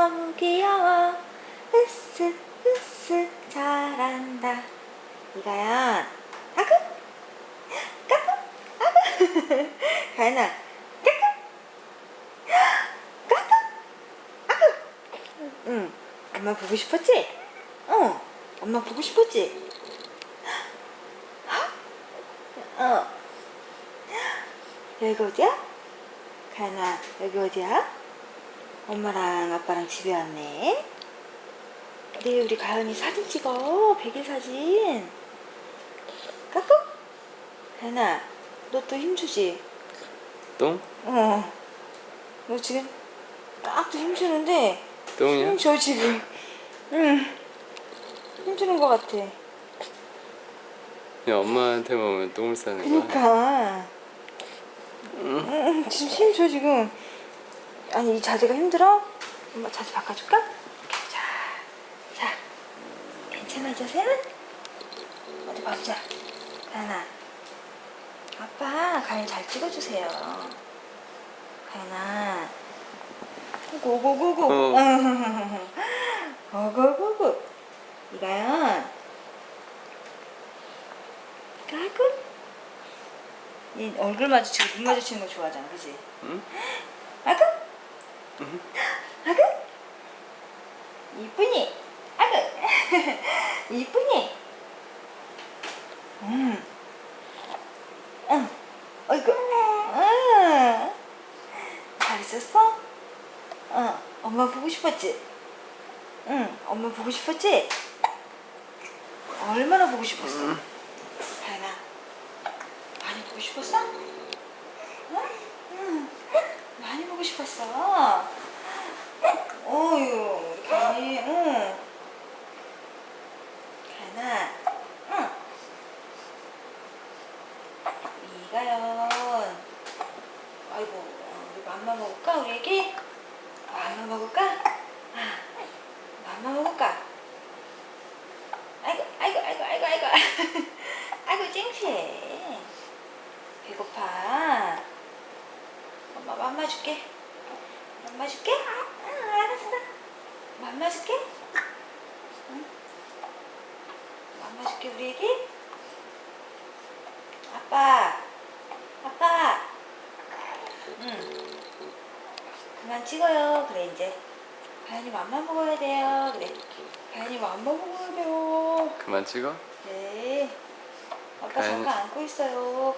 너무 귀여워. 으쓱 으쓱 잘한다. 이가연 아구 까꾸 아구 가연아. 까꾸 까꾸 아구 응. 엄마 보고 싶었지? 어. 엄마 보고 싶었지? 어. 여기가 어디야? 가연아 여기 어디야? 엄마랑 아빠랑 집에 왔네 내일 우리 가연이 사진 찍어 백일 사진 까꿍 가연아 너 또 힘주지? 똥? 어. 너 지금 딱 또 힘주는데 똥이야? 힘줘 지금 응 힘주는 것 같아 야 엄마한테만 오면 똥을 싸는 거야? 그니까 응, 지금 힘줘 지금 아니 이 자세가 힘들어? 엄마 자세 바꿔줄까? 자, 자 괜찮아 이 자세는? 어디 봐보자 가연아 아빠 가연 잘 찍어주세요 가연아 고고고고 어. 고고고고 이가연 까꿍 이 얼굴 마주치고 눈 마주치는 거 좋아하잖아 그지? 응? 아구 아구 이쁘니 아구 이쁘니 음. 응 어이구 응. 잘 있었어? 응 엄마 보고 싶었지? 응 엄마 보고 싶었지? 얼마나 보고 싶었어? 다현아 많이 보고 싶었어? 응? 응. 많이 보고 싶었어. 어유, 우리 가연이, 응. 가연아, 응. 이가연. 아이고, 어, 우리 맘마 먹을까, 우리 애기? 맘마 먹을까? 아, 맘마 먹을까? 아이고, 아이고, 아이고, 아이고, 아이고. 아이고, 창피해. 배고파. 엄마 맘마 줄게. 맘마 줄게? 응, 알았어. 맘마 줄게? 응? 맘마 줄게, 우리 애기? 아빠. 아빠. 응. 그만 찍어요. 그래, 이제. 가연이 맘마 먹어야 돼요. 그래. 가연이 맘마 먹어야 돼요. 그만 찍어? 네. 아빠 잠깐 안고 있어요.